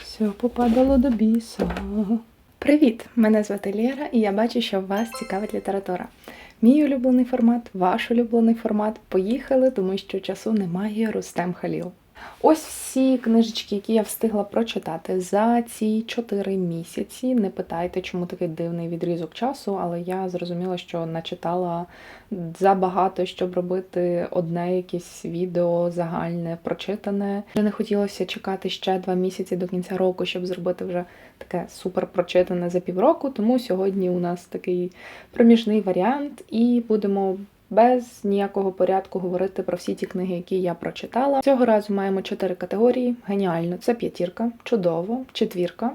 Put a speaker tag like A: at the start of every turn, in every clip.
A: Все попадало до біса. Привіт! Мене звати Лєра, і я бачу, що вас цікавить література. Мій улюблений формат, ваш улюблений формат. Поїхали, тому що часу немає. Рустем Халіл. Ось всі книжечки, які я встигла прочитати за ці 4 місяці. Не питайте, чому такий дивний відрізок часу, але я зрозуміла, що начитала забагато, щоб робити одне якесь відео загальне, прочитане. Вже не хотілося чекати ще два місяці до кінця року, щоб зробити вже таке супер прочитане за півроку. Тому сьогодні у нас такий проміжний варіант, і будемо без ніякого порядку говорити про всі ті книги, які я прочитала. Цього разу маємо чотири категорії. Геніально, це п'ятірка, чудово, четвірка.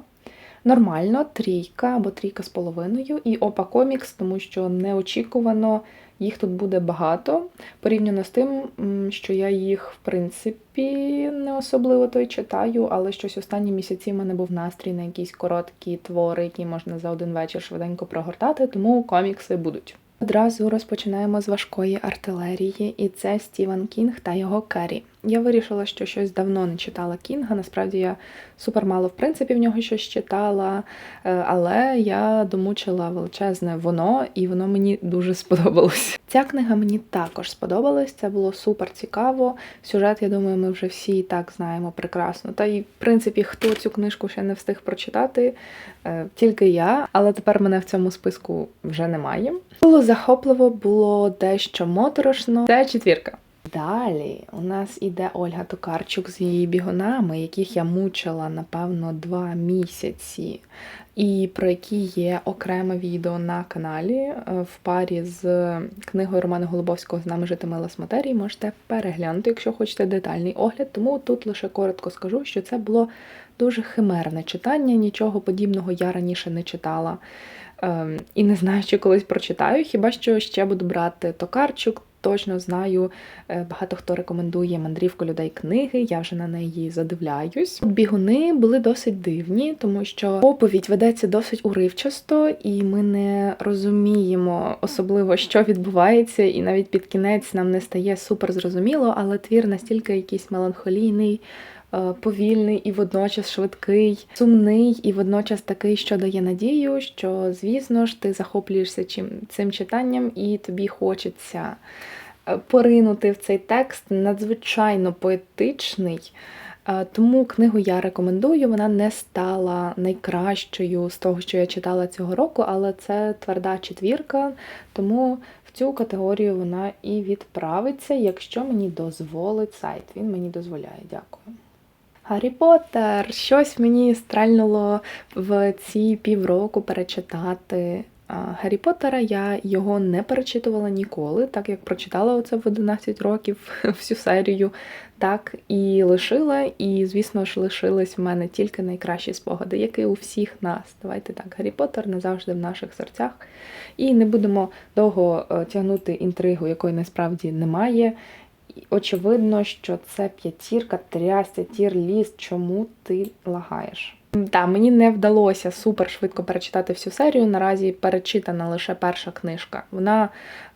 A: Нормально, трійка або трійка з половиною, і опа комікс, тому що неочікувано їх тут буде багато. Порівняно з тим, що я їх, в принципі, не особливо то й читаю, але щось останні місяці в мене був настрій на якісь короткі твори, які можна за один вечір швиденько прогортати, тому комікси будуть. Одразу розпочинаємо з важкої артилерії, і це Стівен Кінг та його Керрі. Я вирішила, що щось давно не читала Кінга. Насправді я супер мало в принципі в нього щось читала, е, але я домучила величезне воно, і воно мені дуже сподобалось. Ця книга мені також сподобалась. Це було супер цікаво. Сюжет, я думаю, ми вже всі і так знаємо прекрасно. Та й в принципі, хто цю книжку ще не встиг прочитати, е, тільки я, але тепер мене в цьому списку вже немає. Було захопливо, було дещо моторошно. Це четвірка. Далі у нас іде Ольга Токарчук з її бігунами, яких я мучила, напевно, два місяці, і про які є окреме відео на каналі е, в парі з книгою Романа Голубовського з нами жити мила з матерії. Можете переглянути, якщо хочете детальний огляд. Тому тут лише коротко скажу, що це було дуже химерне читання, нічого подібного я раніше не читала. Ем, І не знаю, чи колись прочитаю. Хіба що ще буду брати Токарчук. Точно знаю, е, багато хто рекомендує мандрівку людей книги. Я вже на неї задивляюсь. Бігуни були досить дивні, тому що оповідь ведеться досить уривчасто, і ми не розуміємо особливо, що відбувається, і навіть під кінець нам не стає супер зрозуміло, але твір настільки якийсь меланхолійний. Е, Повільний і водночас швидкий, сумний, і водночас такий, що дає надію, що, звісно ж, ти захоплюєшся чим цим читанням, і тобі хочеться е, поринути в цей текст надзвичайно поетичний. Е, Тому книгу я рекомендую. Вона не стала найкращою з того, що я читала цього року, але це тверда четвірка, тому в цю категорію вона і відправиться, якщо мені дозволить сайт. Він мені дозволяє. Дякую. Гаррі Поттер! Щось мені стрельнуло в ці півроку перечитати. Гаррі Поттера я його не перечитувала ніколи, так як прочитала оце в 11 років всю серію, так і лишила. І, звісно ж, лишились в мене тільки найкращі спогади, як і у всіх нас. Давайте так, Гаррі Поттер назавжди в наших серцях. І не будемо довго е, тягнути інтригу, якої насправді немає. Очевидно, що це п'ятірка, трястя, тір ліс. Чому ти лагаєш? Так, мені не вдалося супер швидко перечитати всю серію. Наразі перечитана лише перша книжка. Вона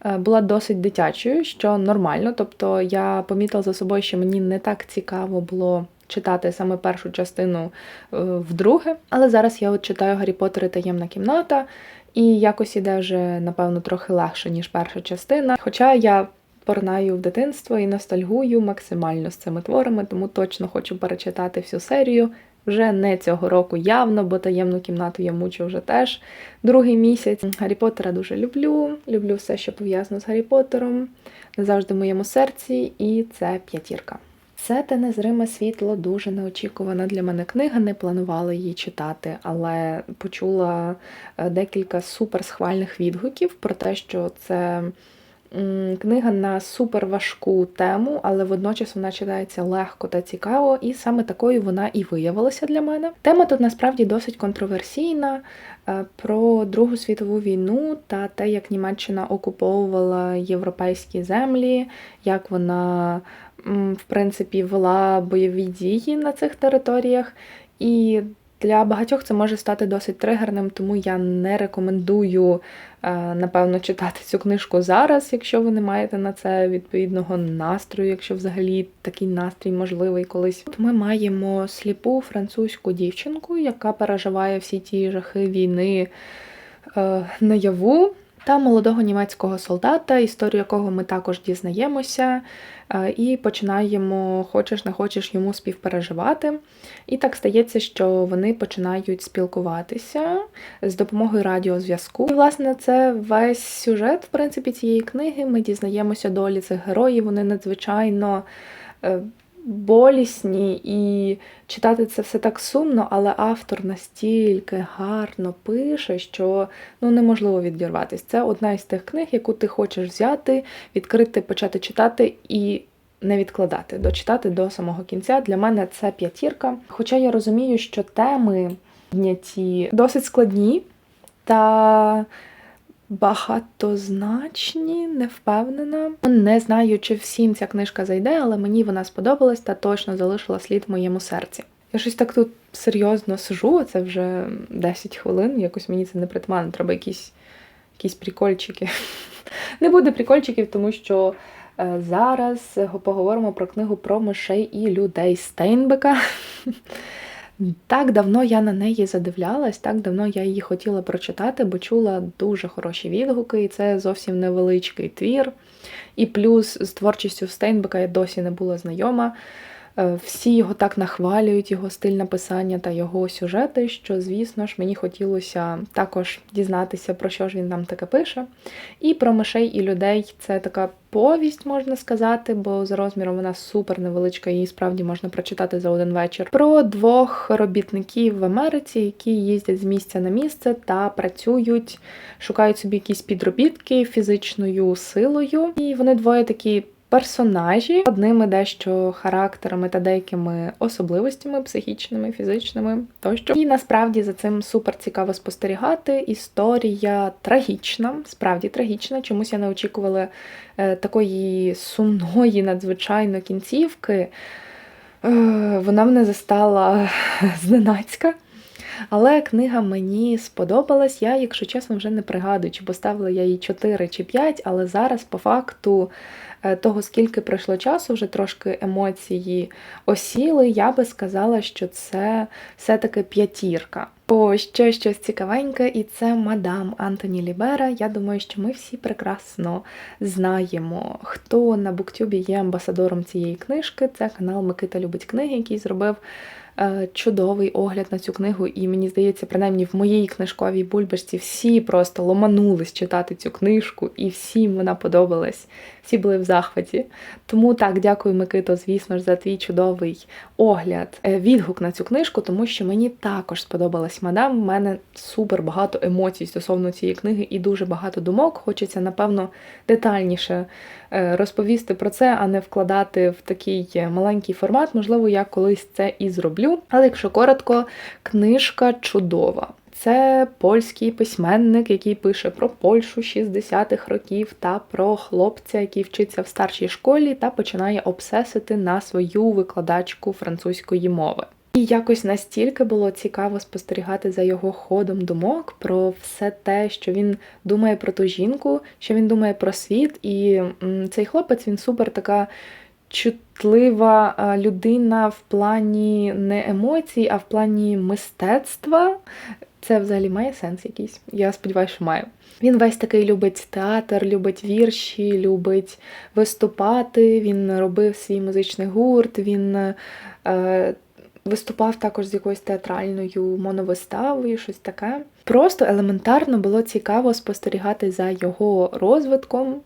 A: е, була досить дитячою, що нормально. Тобто я помітила за собою, що мені не так цікаво було читати саме першу частину е, вдруге. Але зараз я от читаю Гаррі Поттер і таємна кімната, і якось іде вже, напевно, трохи легше, ніж перша частина. Хоча я поринаю в дитинство і ностальгую максимально з цими творами, тому точно хочу перечитати всю серію. Вже не цього року явно, бо таємну кімнату я мучу вже теж другий місяць. Гаррі Поттера дуже люблю. Люблю все, що пов'язано з Гаррі Поттером. Назавжди в моєму серці, і це п'ятірка. Це те незриме світло дуже неочікувана для мене книга. Не планувала її читати, але почула е, декілька суперсхвальних відгуків про те, що це книга на суперважку тему, але водночас вона читається легко та цікаво, і саме такою вона і виявилася для мене. Тема тут насправді досить контроверсійна е, про Другу світову війну та те, як Німеччина окуповувала європейські землі, як вона в принципі вела бойові дії на цих територіях. І для багатьох це може стати досить тригерним, тому я не рекомендую напевно, читати цю книжку зараз, якщо ви не маєте на це відповідного настрою, якщо взагалі такий настрій можливий колись. От ми маємо сліпу французьку дівчинку, яка переживає всі ті жахи війни е, наяву та молодого німецького солдата, історію якого ми також дізнаємося, е, і починаємо, хочеш не хочеш йому співпереживати. І так стається, що вони починають спілкуватися з допомогою радіозв'язку. І, власне, це весь сюжет, в принципі, цієї книги. Ми дізнаємося долі цих героїв. Вони надзвичайно. Болісні і читати це все так сумно, але автор настільки гарно пише, що ну неможливо відірватися. Це одна із тих книг, яку ти хочеш взяти, відкрити, почати читати і. Не відкладати, дочитати до самого кінця. Для мене це п'ятірка. Хоча я розумію, що теми підняті досить складні та багатозначні, не впевнена. Не знаю, чи всім ця книжка зайде, але мені вона сподобалась та точно залишила слід в моєму серці. Я щось так тут серйозно сижу, це вже 10 хвилин, якось мені це не притаманно, треба якісь, якісь прикольчики. Не буде прикольчиків, тому що е, зараз поговоримо про книгу про мишей і людей Стейнбека. Так давно я на неї задивлялась, так давно я її хотіла прочитати, бо чула дуже хороші відгуки, і це зовсім невеличкий твір. І плюс з творчістю Стейнбека я досі не була знайома. Е, всі його так нахвалюють, його стиль написання та його сюжети, що, звісно ж, мені хотілося також дізнатися, про що ж він нам таке пише. І про мишей і людей це така повість, можна сказати, бо за розміром вона супер невеличка, її справді можна прочитати за один вечір. Про двох робітників в Америці, які їздять з місця на місце та працюють, шукають собі якісь підробітки фізичною силою. І вони двоє такі персонажі одними дещо характерами та деякими особливостями психічними, фізичними тощо. І насправді за цим супер цікаво спостерігати. Історія трагічна, справді трагічна. Чомусь я не очікувала е, такої сумної, надзвичайно кінцівки. Е, вона мене застала зненацька. Але книга мені сподобалась. Я, якщо чесно, вже не пригадую, чи поставила я їй 4 чи 5, але зараз, по факту, Е, того, скільки пройшло часу, вже трошки емоції осіли, я би сказала, що це все-таки п'ятірка. О, ще щось цікавеньке, і це мадам Антоні Лібера. Я думаю, що ми всі прекрасно знаємо, хто на Буктюбі є амбасадором цієї книжки. Це канал Микита Любить книги, який зробив Е, чудовий огляд на цю книгу, і мені здається, принаймні в моїй книжковій бульбашці всі просто ломанулись читати цю книжку, і всім вона подобалась. Всі були в захваті. Тому так, дякую, Микито, звісно ж, за твій чудовий огляд, е, відгук на цю книжку, тому що мені також сподобалась мадам. У мене супер багато емоцій стосовно цієї книги і дуже багато думок. Хочеться, напевно, детальніше е, розповісти про це, а не вкладати в такий маленький формат. Можливо, я колись це і зроблю. Але якщо коротко, книжка чудова. Це польський письменник, який пише про Польщу 60-х років та про хлопця, який вчиться в старшій школі та починає обсесити на свою викладачку французької мови. І якось настільки було цікаво спостерігати за його ходом думок про все те, що він думає про ту жінку, що він думає про світ. І цей хлопець він супер така чутлива людина в плані не емоцій, а в плані мистецтва. Це взагалі має сенс якийсь. Я сподіваюся, що має. Він весь такий любить театр, любить вірші, любить виступати. Він робив свій музичний гурт, він е, виступав також з якоюсь театральною моновиставою, щось таке. Просто елементарно було цікаво спостерігати за його розвитком.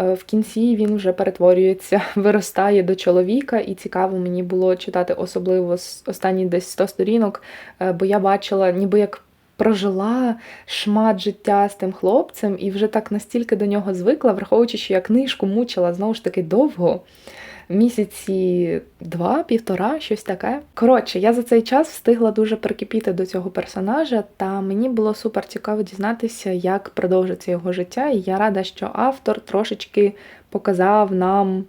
A: Е, в кінці він вже перетворюється, виростає до чоловіка, і цікаво мені було читати особливо останні десь 100 сторінок, е, бо я бачила, ніби як прожила шмат життя з тим хлопцем, і вже так настільки до нього звикла, враховуючи, що я книжку мучила знову ж таки довго місяці два-півтора, щось таке. Коротше, я за цей час встигла дуже прикипіти до цього персонажа, та мені було супер цікаво дізнатися, як продовжиться його життя. І я рада, що автор трошечки показав нам,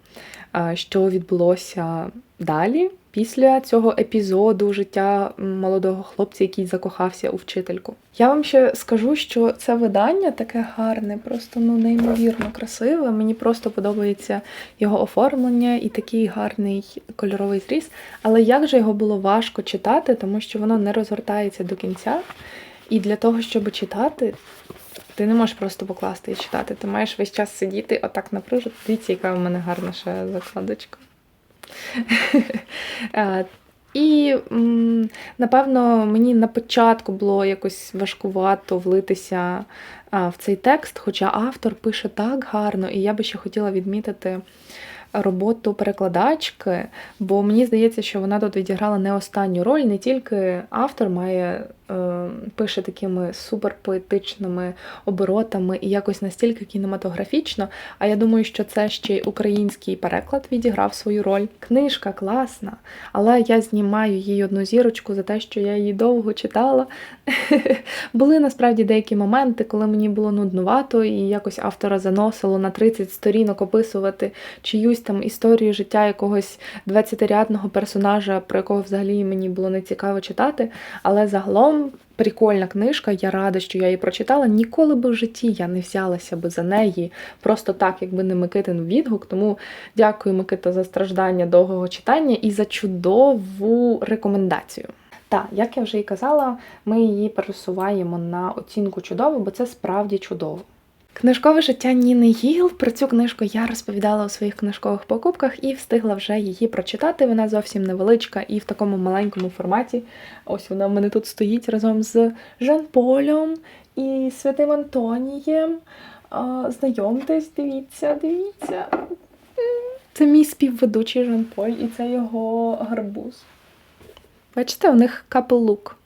A: що відбулося далі. Після цього епізоду життя молодого хлопця, який закохався у вчительку. Я вам ще скажу, що це видання таке гарне, просто ну неймовірно красиве. Мені просто подобається його оформлення і такий гарний кольоровий зріз. Але як же його було важко читати, тому що воно не розгортається до кінця. І для того, щоб читати, ти не можеш просто покласти і читати. Ти маєш весь час сидіти, отак напружити. Дивіться, яка в мене гарна ще закладочка. Е, І напевно мені на початку було якось важкувато влитися в цей текст, хоча автор пише так гарно, і я би ще хотіла відмітити роботу перекладачки, бо мені здається, що вона тут відіграла не останню роль. Не тільки автор має е, пише такими суперпоетичними оборотами і якось настільки кінематографічно. А я думаю, що це ще й український переклад відіграв свою роль. Книжка класна, але я знімаю їй одну зірочку за те, що я її довго читала. Були насправді деякі моменти, коли мені було нуднувато, і якось автора заносило на 30 сторінок описувати чиюсь там історію життя якогось 20-рядного персонажа, про якого взагалі мені було не цікаво читати. Але загалом прикольна книжка, я рада, що я її прочитала. Ніколи би в житті я не взялася би за неї просто так, якби не Микитин відгук. Тому дякую, Микита, за страждання довгого читання і за чудову рекомендацію. Так, як я вже і казала, ми її пересуваємо на оцінку чудово, бо це справді чудово. Книжкове життя Ніни Гіл. Про цю книжку я розповідала у своїх книжкових покупках і встигла вже її прочитати. Вона зовсім невеличка і в такому маленькому форматі. Ось вона в мене тут стоїть разом з Жан-Полем і Святим Антонієм. Знайомтесь, дивіться, дивіться. Це мій співведучий Жан-Поль, і це його гарбуз. Бачите, у них капелук.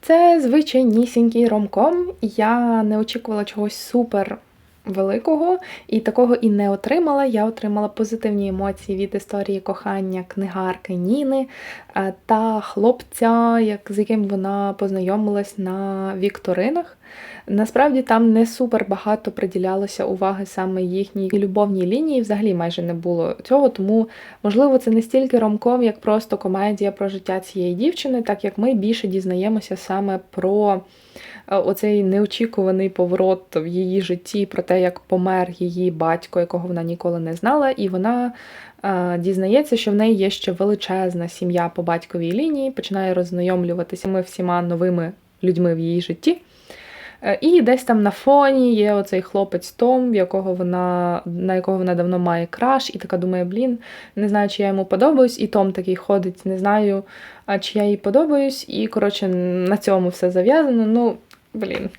A: Це звичайнісінький ромком. Я не очікувала чогось супер великого, і такого і не отримала. Я отримала позитивні емоції від історії кохання книгарки Ніни е, та хлопця, як, з яким вона познайомилась на вікторинах. Насправді там не супер багато приділялося уваги саме їхній любовній лінії, взагалі майже не було цього, тому, можливо, це не стільки ромком, як просто комедія про життя цієї дівчини, так як ми більше дізнаємося саме про оцей неочікуваний поворот в її житті, про те, як помер її батько, якого вона ніколи не знала, і вона. Е, дізнається, що в неї є ще величезна сім'я по батьковій лінії, починає роззнайомлюватися ми всіма новими людьми в її житті. Е, і десь там на фоні є оцей хлопець Том, в якого вона, на якого вона давно має краш, і така думає, блін, не знаю, чи я йому подобаюсь. І Том такий ходить, не знаю, чи я їй подобаюсь. І, коротше, на цьому все зав'язано. Ну, блін,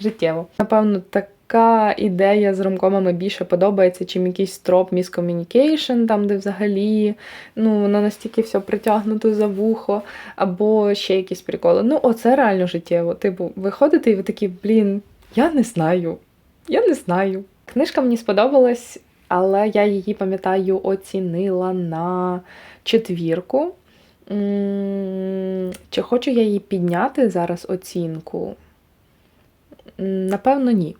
A: життєво. Напевно, так така ідея з ромкомами більше подобається, чим якийсь троп міскомунікейшн, там, де взагалі ну, воно настільки все притягнуто за вухо, або ще якісь приколи. Ну, оце реально життєво. Типу, виходите і ви такі, блін, я не знаю. Я не знаю. Книжка мені сподобалась, але я її, пам'ятаю, оцінила на четвірку. Чи хочу я її підняти зараз оцінку? Напевно, ні.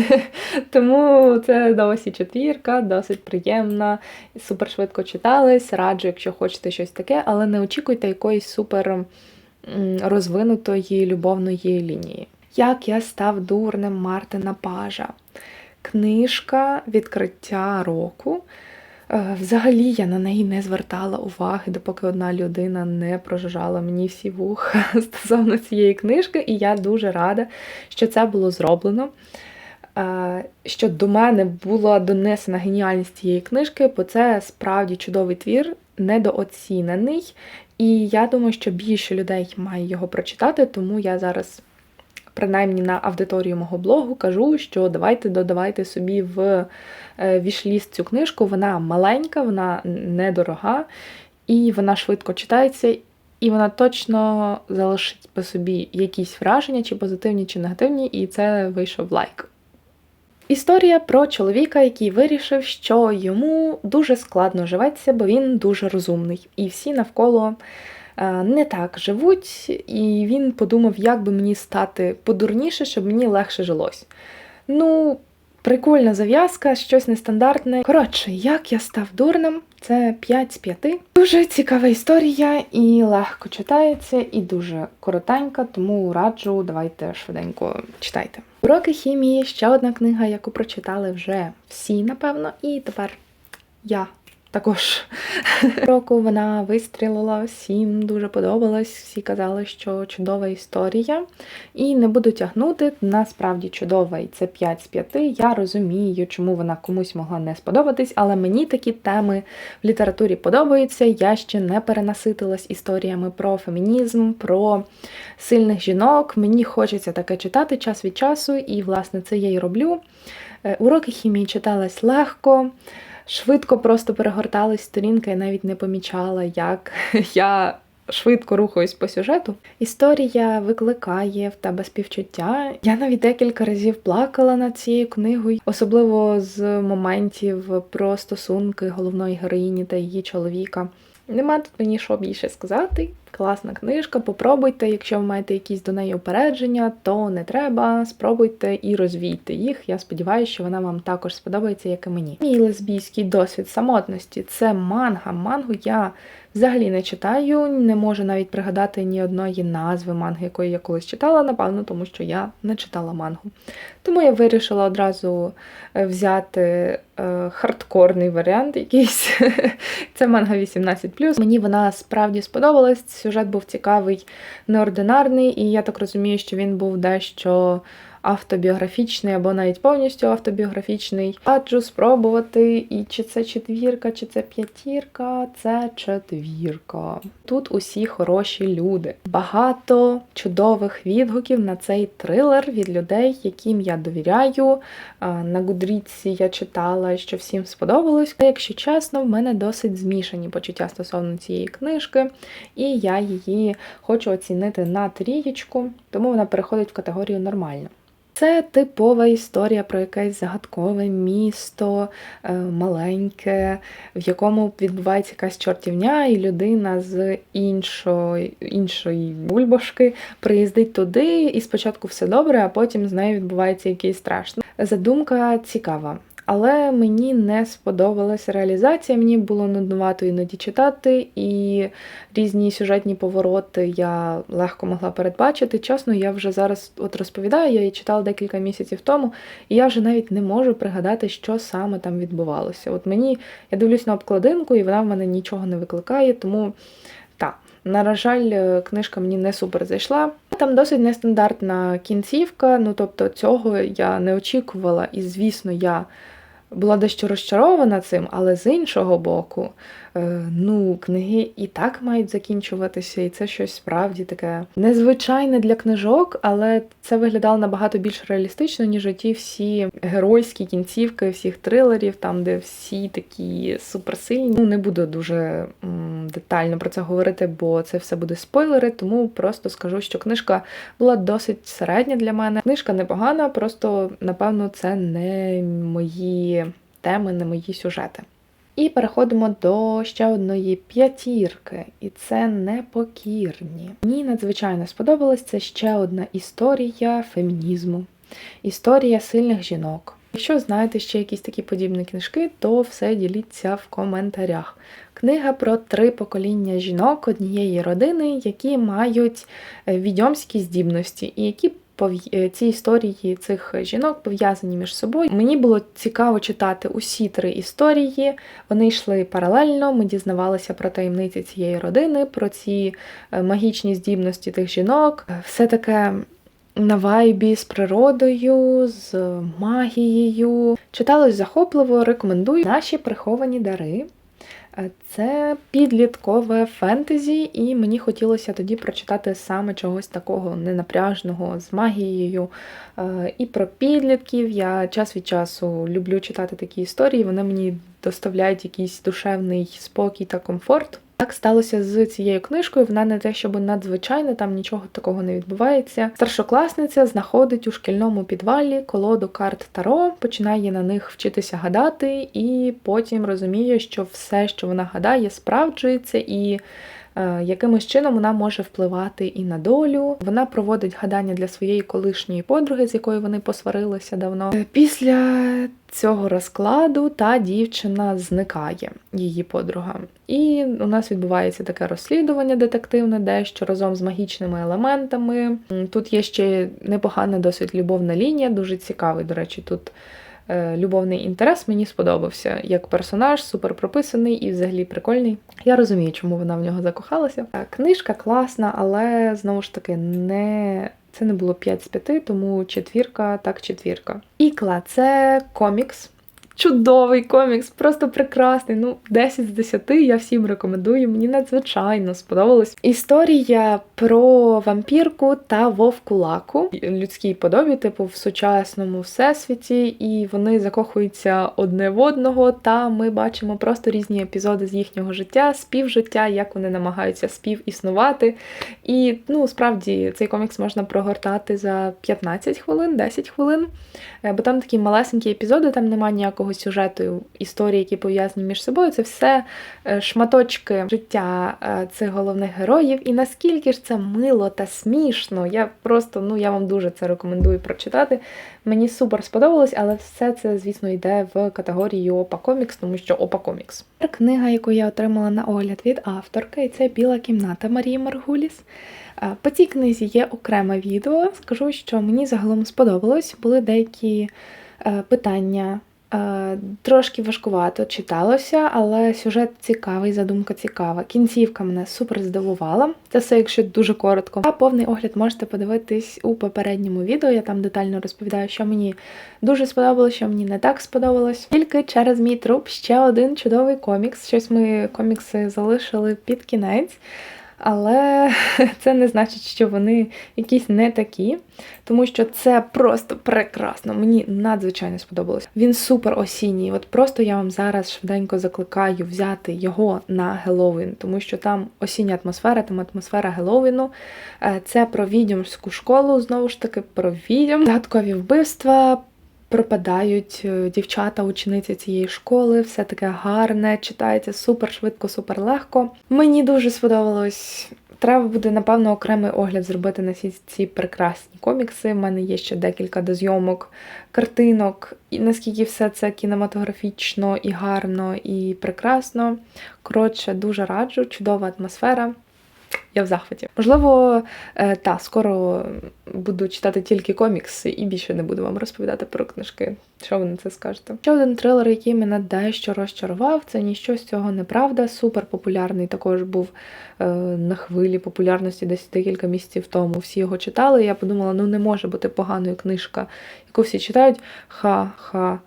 A: Тому це досить четвірка, досить приємна, супер швидко читалась. Раджу, якщо хочете щось таке, але не очікуйте якоїсь супер розвинутої любовної лінії. Як я став дурнем Мартина Пажа. Книжка відкриття року. Е, взагалі я на неї не звертала уваги, допоки одна людина не прожужжала мені всі вуха стосовно цієї книжки, і я дуже рада, що це було зроблено. Е, що до мене була донесена геніальність цієї книжки, бо це справді чудовий твір, недооцінений. І я думаю, що більше людей має його прочитати, тому я зараз принаймні на аудиторію мого блогу, кажу, що давайте додавайте собі в е, вішліст цю книжку. Вона маленька, вона недорога, і вона швидко читається, і вона точно залишить по собі якісь враження, чи позитивні, чи негативні, і це вийшов лайк. Історія про чоловіка, який вирішив, що йому дуже складно живеться, бо він дуже розумний. І всі навколо не так живуть, і він подумав, як би мені стати подурніше, щоб мені легше жилось. Ну, прикольна зав'язка, щось нестандартне. Коротше, як я став дурним, Це 5 з 5. Дуже цікава історія і легко читається, і дуже коротенька, тому раджу, давайте швиденько читайте. Уроки хімії ще одна книга, яку прочитали вже всі, напевно, і тепер я також року вона вистрілила, всім дуже подобалась. Всі казали, що чудова історія. І не буду тягнути, насправді чудова, і це 5 з 5. Я розумію, чому вона комусь могла не сподобатись, але мені такі теми в літературі подобаються. Я ще не перенаситилась історіями про фемінізм, про сильних жінок. Мені хочеться таке читати час від часу, і, власне, це я й роблю. Е, уроки хімії читалась легко швидко просто перегорталась сторінки, я навіть не помічала, як я швидко рухаюсь по сюжету. Історія викликає в тебе співчуття. Я навіть декілька разів плакала над цією книгою, особливо з моментів про стосунки головної героїні та її чоловіка. Нема тут мені що більше сказати. Класна книжка, попробуйте. Якщо ви маєте якісь до неї упередження, то не треба. Спробуйте і розвійте їх. Я сподіваюся, що вона вам також сподобається, як і мені. Мій лесбійський досвід самотності це манга. Мангу я взагалі не читаю, не можу навіть пригадати ні одної назви манги, якої я колись читала, напевно, тому що я не читала мангу. Тому я вирішила одразу е, взяти е, хардкорний варіант якийсь. Це манга 18. Мені вона справді сподобалась. Сюжет був цікавий, неординарний, і я так розумію, що він був дещо автобіографічний або навіть повністю автобіографічний. Раджу спробувати, і чи це четвірка, чи це п'ятірка, це четвірка. Тут усі хороші люди. Багато чудових відгуків на цей трилер від людей, яким я довіряю. На Гудріці я читала, що всім сподобалось. Якщо чесно, в мене досить змішані почуття стосовно цієї книжки, і я її хочу оцінити на трієчку, тому вона переходить в категорію нормально. Це типова історія про якесь загадкове місто, е, маленьке, в якому відбувається якась чортівня, і людина з іншої іншої бульбашки приїздить туди, і спочатку все добре, а потім з нею відбувається якийсь страшний. Задумка цікава. Але мені не сподобалася реалізація, мені було нуднувато іноді читати, і різні сюжетні повороти я легко могла передбачити. Чесно, я вже зараз от розповідаю, я її читала декілька місяців тому, і я вже навіть не можу пригадати, що саме там відбувалося. От мені я дивлюсь на обкладинку, і вона в мене нічого не викликає, тому так. На жаль, книжка мені не супер зайшла. Там досить нестандартна кінцівка, ну тобто цього я не очікувала, і, звісно, я була дещо розчарована цим, але з іншого боку, ну, книги і так мають закінчуватися, і це щось справді таке незвичайне для книжок, але це виглядало набагато більш реалістично, ніж ті всі геройські кінцівки всіх трилерів, там де всі такі суперсильні. Ну, не буду дуже м, детально про це говорити, бо це все буде спойлери, тому просто скажу, що книжка була досить середня для мене. Книжка непогана, просто напевно це не мої теми, не мої сюжети. І переходимо до ще одної п'ятірки, і це непокірні. Мені надзвичайно сподобалась це ще одна історія фемінізму, історія сильних жінок. Якщо знаєте ще якісь такі подібні книжки, то все діліться в коментарях. Книга про три покоління жінок однієї родини, які мають е, відьомські здібності і які ці історії цих жінок пов'язані між собою. Мені було цікаво читати усі три історії. Вони йшли паралельно. Ми дізнавалися про таємниці цієї родини, про ці е, магічні здібності тих жінок. Все таке. На вайбі з природою, з магією. Читалось захопливо, рекомендую наші приховані дари. Це підліткове фентезі, і мені хотілося тоді прочитати саме чогось такого ненапряжного з магією. Е, і про підлітків. Я час від часу люблю читати такі історії, вони мені доставляють якийсь душевний спокій та комфорт. Так сталося з цією книжкою. Вона не те, щоб надзвичайна, там нічого такого не відбувається. Старшокласниця знаходить у шкільному підвалі колоду карт Таро, починає на них вчитися гадати, і потім розуміє, що все, що вона гадає, справджується, і якимось чином вона може впливати і на долю. Вона проводить гадання для своєї колишньої подруги, з якою вони посварилися давно. Е, Після цього розкладу та дівчина зникає, її подруга. І у нас відбувається таке розслідування детективне, дещо разом з магічними елементами. Тут є ще непогана досить любовна лінія, дуже цікавий, до речі, тут. Е, Любовний інтерес мені сподобався як персонаж, супер прописаний і взагалі прикольний. Я розумію, чому вона в нього закохалася. Е, Книжка класна, але знову ж таки не це не було 5 з 5, тому четвірка, так четвірка. Ікла це комікс. Чудовий комікс, просто прекрасний. Ну, 10 з 10 я всім рекомендую. Мені надзвичайно сподобалось. Історія про вампірку та вовкулаку людській подобі, типу в сучасному всесвіті, і вони закохуються одне в одного. Та ми бачимо просто різні епізоди з їхнього життя, співжиття, як вони намагаються співіснувати. І ну, справді цей комікс можна прогортати за 15 хвилин, 10 хвилин. Е, Бо там такі малесенькі епізоди, там немає ніякого сюжету, історії, які пов'язані між собою. Це все е, шматочки життя е, цих головних героїв. І наскільки ж це мило та смішно, я просто ну я вам дуже це рекомендую прочитати. Мені супер сподобалось, але все це, звісно, йде в категорію Опа Комікс, тому що Опа Комікс. Книга, яку я отримала на огляд від авторки, і це Біла кімната Марії Маргуліс. Е, По цій книзі є окреме відео. Скажу, що мені загалом сподобалось. Були деякі питання. Е, Трошки важкувато читалося, але сюжет цікавий, задумка цікава. Кінцівка мене супер здивувала. Це все, якщо дуже коротко. А повний огляд можете подивитись у попередньому відео. Я там детально розповідаю, що мені дуже сподобалось, що мені не так сподобалось. Тільки через мій труп ще один чудовий комікс. Щось ми комікси залишили під кінець. Але це не значить, що вони якісь не такі, тому що це просто прекрасно. Мені надзвичайно сподобалось. Він супер осінній. От просто я вам зараз швиденько закликаю взяти його на Геловін, тому що там осіння атмосфера, там атмосфера Геловіну. Е, Це про відьомську школу, знову ж таки, про відьом, загадкові вбивства. Пропадають е, дівчата, учениці цієї школи, все таке гарне, читається супер швидко, супер легко. Мені дуже сподобалось. Треба буде, напевно, окремий огляд зробити на всі ці прекрасні комікси. У мене є ще декілька дозйомок, картинок, і наскільки все це кінематографічно і гарно, і прекрасно. Коротше, дуже раджу, чудова атмосфера. Я в захваті. Можливо, е, та скоро буду читати тільки комікси і більше не буду вам розповідати про книжки. Що ви на це скажете? Ще один трилер, який мене дещо розчарував, це ніщо з цього неправда. Супер популярний також був е, на хвилі популярності десь декілька місяців тому. Всі його читали. І я подумала, ну не може бути поганою книжка, яку всі читають. Ха-ха.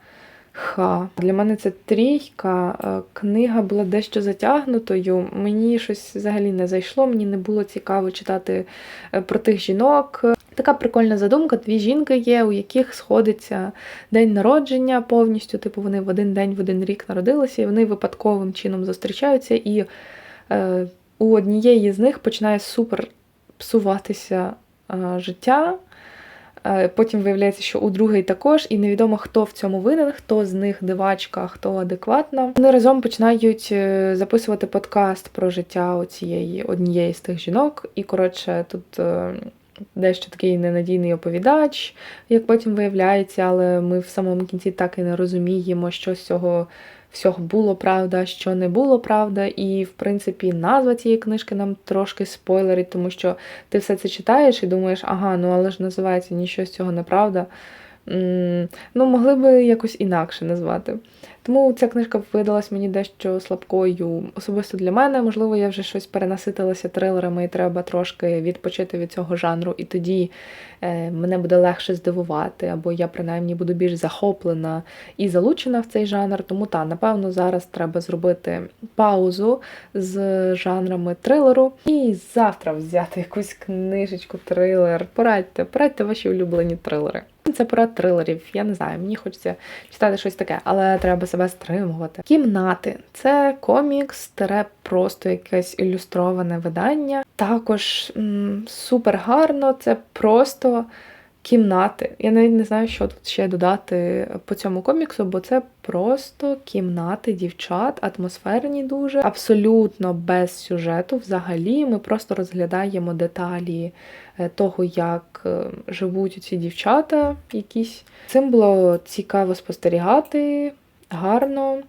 A: Ха. Для мене це трійка. Е, Книга була дещо затягнутою. Мені щось взагалі не зайшло, мені не було цікаво читати е, про тих жінок. Така прикольна задумка. Дві жінки є, у яких сходиться день народження повністю. Типу вони в один день, в один рік народилися, і вони випадковим чином зустрічаються. І е, у однієї з них починає супер псуватися е, життя. Е, Потім виявляється, що у другий також, і невідомо, хто в цьому винен, хто з них дивачка, хто адекватна. Вони разом починають е, записувати подкаст про життя оцієї однієї з тих жінок. І, коротше, тут е, дещо такий ненадійний оповідач, як потім виявляється, але ми в самому кінці так і не розуміємо, що з цього. Всього було правда, що не було правда, і в принципі назва цієї книжки нам трошки спойлерить, тому що ти все це читаєш і думаєш, ага, ну але ж називається нічого з цього неправда. Ну, могли би якось інакше назвати. Тому ця книжка видалась мені дещо слабкою особисто для мене. Можливо, я вже щось перенаситилася трилерами, і треба трошки відпочити від цього жанру, і тоді е, мене буде легше здивувати, або я принаймні буду більш захоплена і залучена в цей жанр. Тому та, напевно, зараз треба зробити паузу з жанрами трилеру і завтра взяти якусь книжечку, трилер. Порадьте, порадьте ваші улюблені трилери. Це пора трилерів. Я не знаю, мені хочеться читати щось таке, але треба себе стримувати. Кімнати це комікс, тере просто якесь ілюстроване видання. Також м, супер гарно, це просто кімнати. Я навіть не знаю, що тут ще додати по цьому коміксу, бо це просто кімнати дівчат, атмосферні дуже, абсолютно без сюжету. Взагалі, ми просто розглядаємо деталі того, як е, живуть ці дівчата якісь. Цим було цікаво спостерігати, гарно.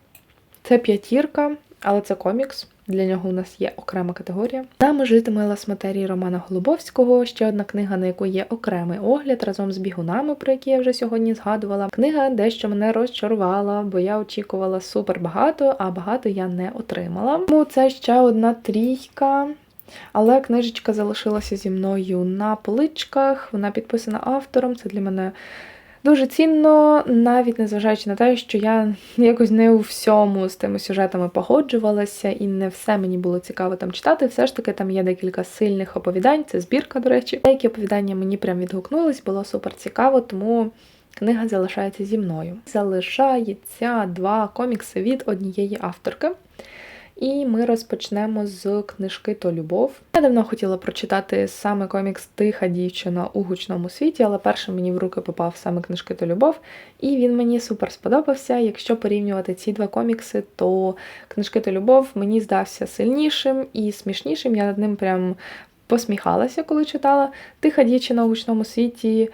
A: Це п'ятірка, але це комікс. Для нього у нас є окрема категорія. Нами житиме лас матерії Романа Голубовського. Ще одна книга, на яку є окремий огляд разом з бігунами, про які я вже сьогодні згадувала. Книга дещо мене розчарувала, бо я очікувала супер багато, а багато я не отримала. Тому це ще одна трійка. Але книжечка залишилася зі мною на поличках. Вона підписана автором. Це для мене Дуже цінно, навіть незважаючи на те, що я якось не у всьому з тими сюжетами погоджувалася, і не все мені було цікаво там читати. Все ж таки там є декілька сильних оповідань, це збірка, до речі. Деякі оповідання мені прям відгукнулись, було супер цікаво, тому книга залишається зі мною. Залишається два комікси від однієї авторки. І ми розпочнемо з книжки То Любов. Я давно хотіла прочитати саме комікс Тиха дівчина у гучному світі, але першим мені в руки попав саме книжки То Любов, і він мені супер сподобався. Якщо порівнювати ці два комікси, то книжки То Любов мені здався сильнішим і смішнішим. Я над ним прям посміхалася, коли читала. Тиха дівчина у гучному світі.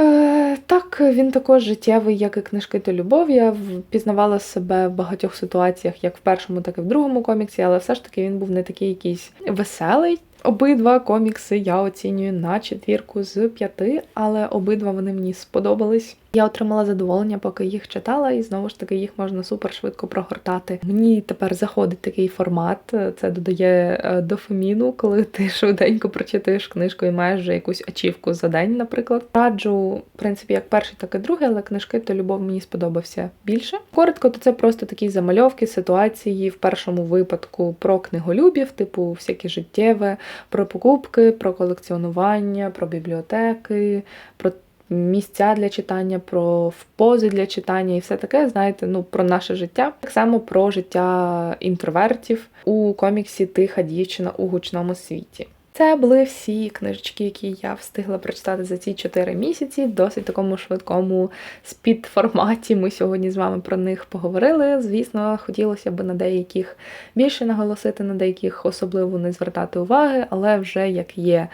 A: Е, Так, він також життєвий, як і книжки та любов. Я впізнавала себе в багатьох ситуаціях, як в першому, так і в другому коміксі, але все ж таки він був не такий якийсь веселий. Обидва комікси я оцінюю на четвірку з п'яти, але обидва вони мені сподобались. Я отримала задоволення, поки їх читала, і знову ж таки їх можна супер швидко прогортати. Мені тепер заходить такий формат, це додає е, дофаміну, коли ти швиденько прочитаєш книжку і маєш вже якусь ачівку за день, наприклад. Раджу, в принципі, як перший, так і другий, але книжки то любов мені сподобався більше. Коротко, то це просто такі замальовки, ситуації в першому випадку про книголюбів, типу всякі життєве, про покупки, про колекціонування, про бібліотеки, про місця для читання, про пози для читання і все таке, знаєте, ну про наше життя. Так само про життя інтровертів у коміксі Тиха дівчина у гучному світі. Це були всі книжечки, які я встигла прочитати за ці 4 місяці. Досить такому швидкому спід-форматі. Ми сьогодні з вами про них поговорили. Звісно, хотілося б на деяких більше наголосити, на деяких особливо не звертати уваги, але вже як є.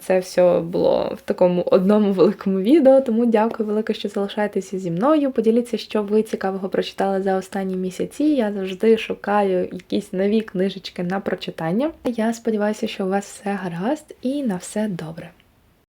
A: Це все було в такому одному великому відео. Тому дякую велике, що залишаєтеся зі мною. Поділіться, що ви цікавого прочитали за останні місяці. Я завжди шукаю якісь нові книжечки на прочитання. Я сподіваюся, що у вас все гаразд і на все добре.